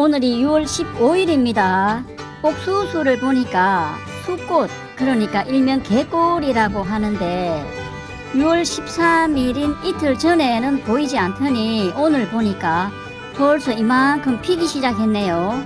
오늘이 6월 15일입니다. 옥수수를 보니까 수꽃, 그러니까 일명 개꽃이라고 하는데 6월 13일인 이틀 전에는 보이지 않더니 오늘 보니까 벌써 이만큼 피기 시작했네요.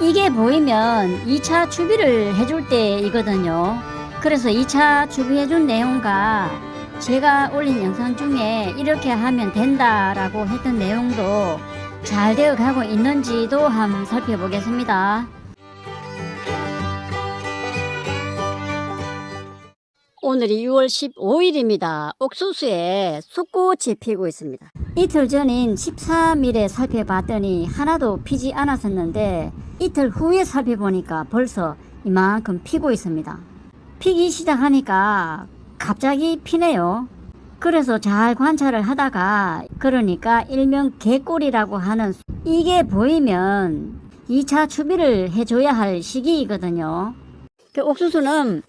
이게 보이면 2차 추비를 해줄 때이거든요. 그래서 2차 추비해준 내용과 제가 올린 영상 중에 이렇게 하면 된다라고 했던 내용도 잘 되어 가고 있는지도 한번 살펴보겠습니다. 오늘이 6월 15일입니다. 옥수수에 쑥꽃이 피고 있습니다. 이틀 전인 13일에 살펴봤더니 하나도 피지 않았었는데 이틀 후에 살펴보니까 벌써 이만큼 피고 있습니다. 피기 시작하니까 갑자기 피네요. 그래서 잘 관찰을 하다가 그러니까 일명 개꿀이라고 하는 이게 보이면 2차 추비를 해줘야 할 시기이거든요. 그 옥수수는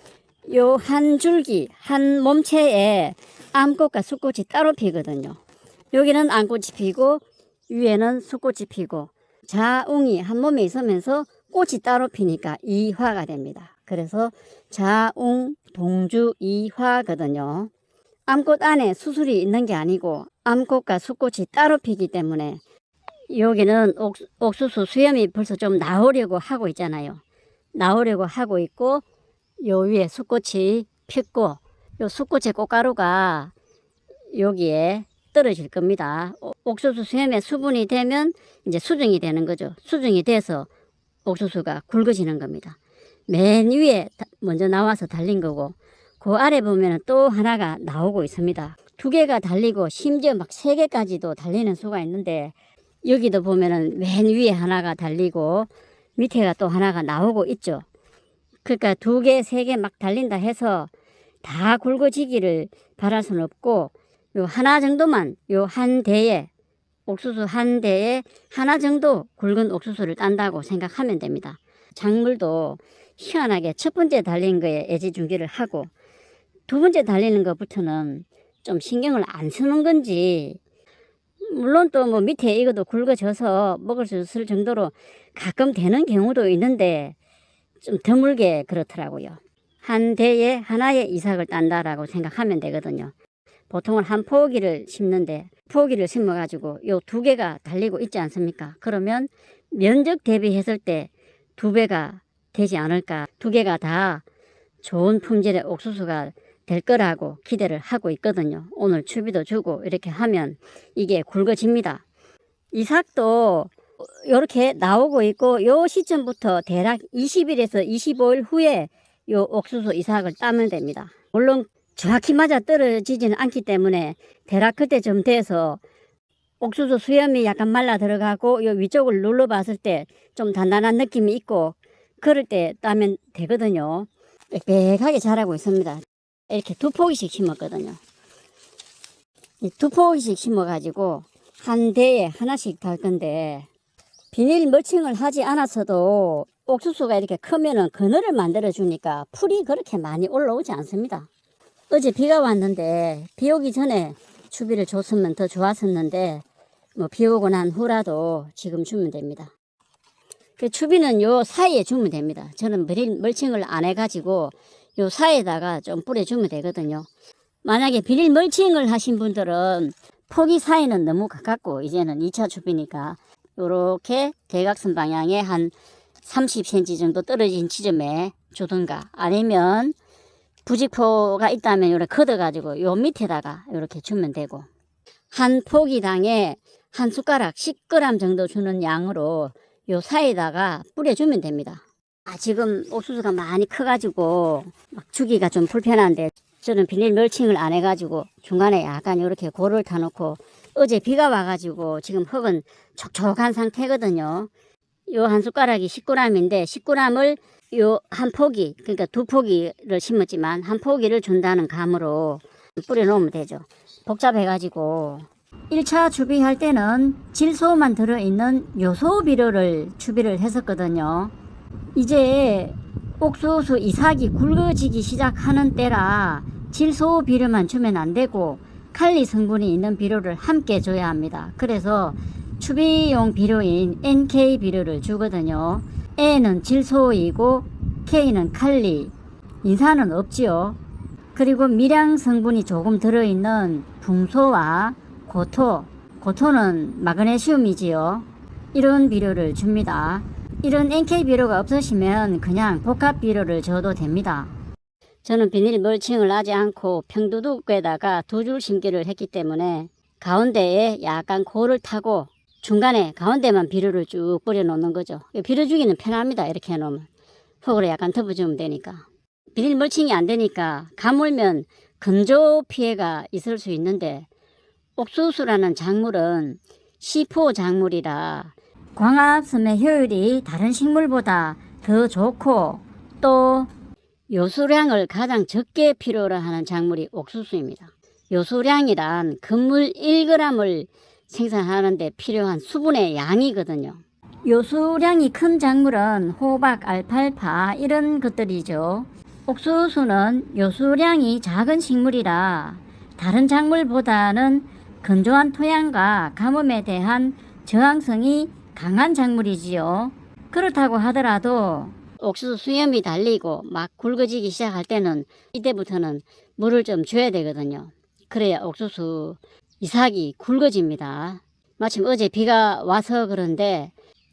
요 한 줄기, 한 몸체에 암꽃과 숫꽃이 따로 피거든요. 여기는 암꽃이 피고 위에는 숫꽃이 피고 자웅이 한 몸에 있으면서 꽃이 따로 피니까 이화가 됩니다. 그래서 자웅 동주 이화거든요. 암꽃 안에 수술이 있는 게 아니고 암꽃과 숫꽃이 따로 피기 때문에 여기는 옥, 옥수수 수염이 벌써 좀 나오려고 하고 있잖아요. 나오려고 하고 있고 요 위에 숫꽃이 폈고 요 숫꽃의 꽃가루가 여기에 떨어질 겁니다. 오- 옥수수 수염에 수분이 되면 이제 수정이 되는 거죠. 수정이 돼서 옥수수가 굵어지는 겁니다. 맨 위에 다- 먼저 나와서 달린 거고 그 아래 보면 또 하나가 나오고 있습니다. 두 개가 달리고 심지어 막 세 개까지도 달리는 수가 있는데 여기도 보면은 맨 위에 하나가 달리고 밑에가 또 하나가 나오고 있죠. 그러니까 두 개, 세 개 막 달린다 해서 다 굵어지기를 바랄 수는 없고 요 하나 정도만 요 한 대에 옥수수 한 대에 하나 정도 굵은 옥수수를 딴다고 생각하면 됩니다. 작물도 희한하게 첫 번째 달린 거에 애지중지를 하고 두 번째 달리는 것부터는 좀 신경을 안 쓰는 건지 물론 또 뭐 밑에 이것도 굵어져서 먹을 수 있을 정도로 가끔 되는 경우도 있는데 좀 드물게 그렇더라고요. 한 대에 하나의 이삭을 딴다라고 생각하면 되거든요. 보통은 한 포기를 심는데 포기를 심어가지고 요 두 개가 달리고 있지 않습니까? 그러면 면적 대비했을 때 두 배가 되지 않을까? 두 개가 다 좋은 품질의 옥수수가 될 거라고 기대를 하고 있거든요. 오늘 추비도 주고 이렇게 하면 이게 굵어집니다. 이삭도 이렇게 나오고 있고 요 시점부터 대략 20일에서 25일 후에 요 옥수수 이삭을 따면 됩니다. 물론 정확히 맞아 떨어지지는 않기 때문에 대략 그때쯤 돼서 옥수수 수염이 약간 말라 들어가고 요 위쪽을 눌러 봤을 때 좀 단단한 느낌이 있고 그럴 때 따면 되거든요. 빽빽하게 자라고 있습니다. 이렇게 두 포기씩 심었거든요. 이두 포기씩 심어가지고 한 대에 하나씩 달 건데 비닐 멀칭을 하지 않았어도 옥수수가 이렇게 크면은 그늘을 만들어 주니까 풀이 그렇게 많이 올라오지 않습니다. 어제 비가 왔는데 비 오기 전에 추비를 줬으면 더 좋았었는데 뭐 비 오고 난 후라도 지금 주면 됩니다. 그 추비는 요 사이에 주면 됩니다. 저는 멀칭을 안 해가지고 요 사이에다가 좀 뿌려주면 되거든요. 만약에 비닐 멀칭을 하신 분들은 포기 사이는 너무 가깝고 이제는 2차 추비니까 요렇게 대각선 방향에 한 30cm 정도 떨어진 지점에 주든가 아니면 부직포가 있다면 요렇게 걷어가지고 요 밑에다가 요렇게 주면 되고 한 포기당에 한 숟가락 10g 정도 주는 양으로 요 사이에다가 뿌려주면 됩니다. 아, 지금 옥수수가 많이 커가지고 막 주기가 좀 불편한데 저는 비닐 멀칭을 안 해가지고 중간에 약간 이렇게 고를 타놓고 어제 비가 와가지고 지금 흙은 촉촉한 상태거든요. 요 한 숟가락이 10g인데 10g을 요 한 포기 그러니까 두 포기를 심었지만 한 포기를 준다는 감으로 뿌려 놓으면 되죠. 복잡해가지고 1차 추비할 때는 질소만 들어있는 요소 비료를 추비를 했었거든요. 이제 옥수수 이삭이 굵어지기 시작하는 때라 질소 비료만 주면 안 되고 칼리 성분이 있는 비료를 함께 줘야 합니다. 그래서 추비용 비료인 NK 비료를 주거든요. N은 질소이고 K는 칼리, 인산은 없지요. 그리고 미량 성분이 조금 들어있는 붕소와 고토, 고토는 마그네슘이지요. 이런 비료를 줍니다. 이런 NK 비료가 없으시면 그냥 복합 비료를 줘도 됩니다. 저는 비닐 멀칭을 하지 않고 평두둑에다가 두 줄 심기를 했기 때문에 가운데에 약간 고를 타고 중간에 가운데만 비료를 쭉 뿌려 놓는 거죠. 비료 주기는 편합니다. 이렇게 해놓으면. 흙으로 약간 덮어주면 되니까. 비닐 멀칭이 안 되니까 가물면 건조 피해가 있을 수 있는데 옥수수라는 작물은 시포 작물이라 광합섬의 효율이 다른 식물보다 더 좋고 또 요수량을 가장 적게 필요로 하는 작물이 옥수수입니다. 요수량이란 건물 1g을 생산하는데 필요한 수분의 양이거든요. 요수량이 큰 작물은 호박, 알팔파 이런 것들이죠. 옥수수는 요수량이 작은 식물이라 다른 작물보다는 건조한 토양과 가뭄에 대한 저항성이 강한 작물이지요. 그렇다고 하더라도 옥수수 수염이 달리고 막 굵어지기 시작할 때는 이때부터는 물을 좀 줘야 되거든요. 그래야 옥수수 이삭이 굵어집니다. 마침 어제 비가 와서 그런데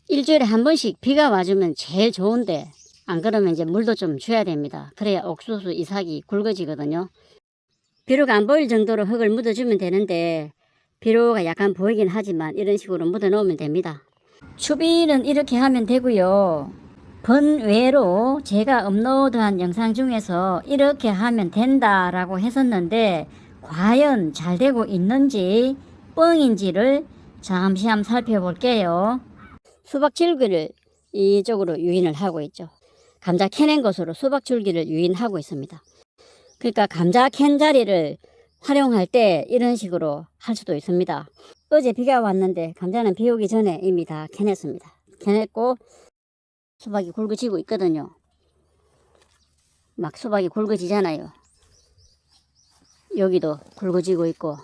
일주일에 한 번씩 비가 와주면 제일 좋은데 안 그러면 이제 물도 좀 줘야 됩니다. 그래야 옥수수 이삭이 굵어지거든요. 비료가 안 보일 정도로 흙을 묻어주면 되는데 비료가 약간 보이긴 하지만 이런 식으로 묻어 놓으면 됩니다. 추비는 이렇게 하면 되고요. 번외로 제가 업로드한 영상 중에서 이렇게 하면 된다라고 했었는데 과연 잘 되고 있는지 뻥인지를 잠시 한번 살펴볼게요. 수박 줄기를 이쪽으로 유인을 하고 있죠. 감자 캐낸 것으로 수박 줄기를 유인하고 있습니다. 그러니까 감자 캔 자리를 활용할 때 이런 식으로 할 수도 있습니다. 어제 비가 왔는데 감자는 비 오기 전에 이미 다 캐냈습니다. 캐냈고 수박이 굵어지고 있거든요. 막 수박이 굵어지잖아요. 여기도 굵어지고 있고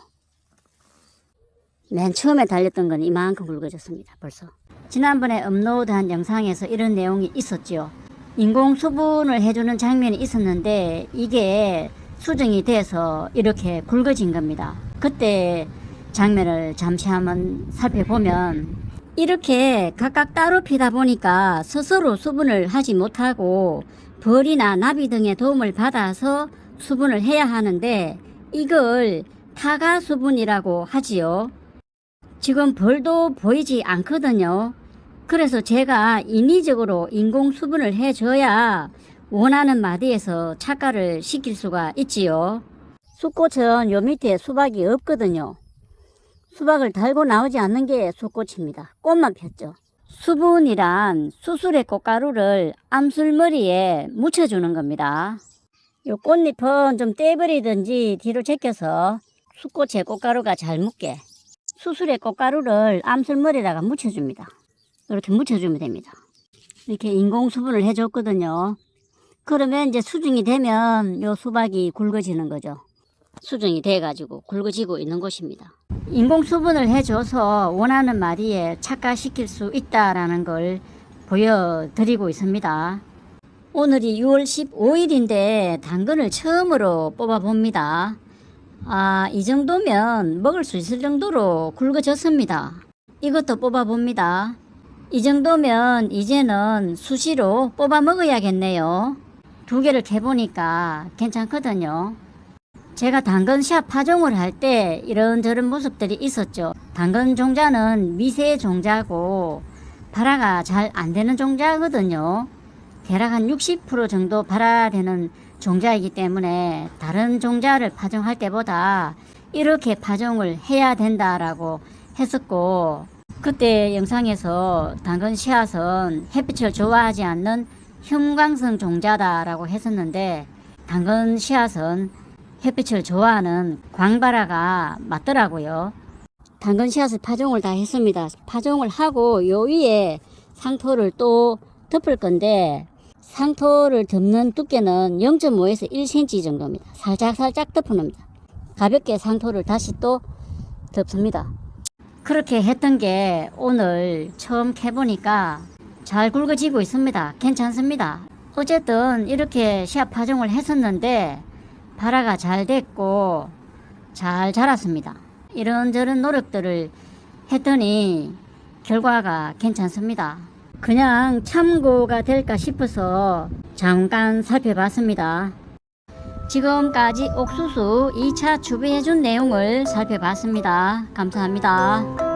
맨 처음에 달렸던 건 이만큼 굵어졌습니다. 벌써. 지난번에 업로드한 영상에서 이런 내용이 있었죠. 인공 수분을 해주는 장면이 있었는데 이게 수정이 돼서 이렇게 굵어진 겁니다. 그때 장면을 잠시 한번 살펴보면 이렇게 각각 따로 피다 보니까 스스로 수분을 하지 못하고 벌이나 나비 등의 도움을 받아서 수분을 해야 하는데 이걸 타가 수분이라고 하지요. 지금 벌도 보이지 않거든요. 그래서 제가 인위적으로 인공 수분을 해줘야 원하는 마디에서 착과를 시킬 수가 있지요. 쑥꽃은 요 밑에 수박이 없거든요. 수박을 달고 나오지 않는 게 쑥꽃입니다. 꽃만 폈죠. 수분이란 수술의 꽃가루를 암술머리에 묻혀주는 겁니다. 요 꽃잎은 좀 떼버리든지 뒤로 제껴서 쑥꽃의 꽃가루가 잘 묻게 수술의 꽃가루를 암술머리에다가 묻혀줍니다. 이렇게 묻혀주면 됩니다. 이렇게 인공 수분을 해줬거든요. 그러면 이제 수중이 되면 요 수박이 굵어지는 거죠. 수정이 돼가지고 굵어지고 있는 곳입니다. 인공 수분을 해줘서 원하는 마디에 착화시킬 수 있다라는 걸 보여드리고 있습니다. 오늘이 6월 15일인데 당근을 처음으로 뽑아봅니다. 아, 이 정도면 먹을 수 있을 정도로 굵어졌습니다. 이것도 뽑아봅니다. 이 정도면 이제는 수시로 뽑아 먹어야겠네요. 두 개를 캐보니까 괜찮거든요. 제가 당근샷 파종을 할 때 이런저런 모습들이 있었죠. 당근 종자는 미세 종자고 발화가 잘 안 되는 종자거든요. 대략 한 60% 정도 발화되는 종자이기 때문에 다른 종자를 파종할 때보다 이렇게 파종을 해야 된다라고 했었고 그때 영상에서 당근 씨앗은 햇빛을 좋아하지 않는 흉광성 종자다라고 했었는데 당근 씨앗은 햇빛을 좋아하는 광바라가 맞더라고요. 당근 씨앗을 파종을 다 했습니다. 파종을 하고 요 위에 상토를 또 덮을 건데 상토를 덮는 두께는 0.5에서 1cm 정도입니다. 살짝 살짝 덮어놓습니다. 가볍게 상토를 다시 또 덮습니다. 그렇게 했던 게 오늘 처음 캐보니까 잘 굵어지고 있습니다. 괜찮습니다. 어쨌든 이렇게 시합 파종을 했었는데 발화가 잘 됐고 잘 자랐습니다. 이런저런 노력들을 했더니 결과가 괜찮습니다. 그냥 참고가 될까 싶어서 잠깐 살펴봤습니다. 지금까지 옥수수 2차 추비해준 내용을 살펴봤습니다. 감사합니다.